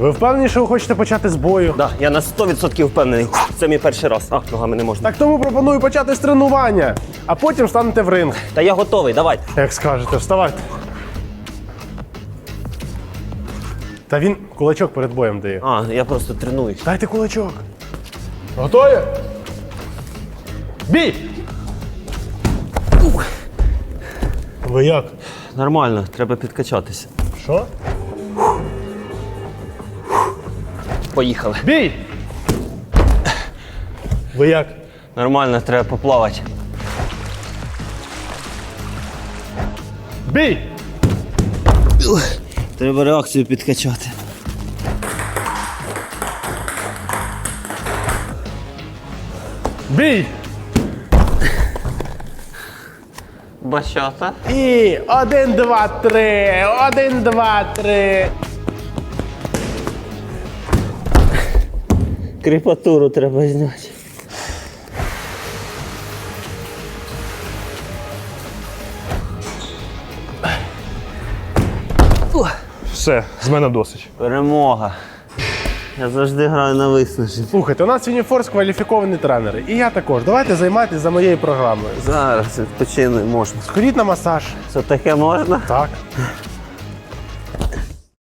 Ви впевнені, що ви хочете почати з бою? Да, я на 100% впевнений. Це мій перший раз. А, ногами не можна. Так тому пропоную почати з тренування, а потім станете в ринг. Та я готовий, давайте. Як скажете, вставайте. Та він кулачок перед боєм дає. А, я просто тренуюсь. Дайте кулачок. Готові? Бій! Ви як? Нормально, треба підкачатися. Що? Поїхали. Бій! Ви як? Нормально, треба поплавати. Бій! Треба реакцію підкачати. Бій! Бачата. І один, два, три. Один, два, три. Кріпатуру треба зняти. Все, з мене досить. Перемога. Я завжди граю на виснаження. Слухайте, у нас сьогодні форс кваліфіковані тренери. І я також. Давайте займайтесь за моєю програмою. Зараз відпочину можна. Сходіть на масаж. Це таке можна? Так.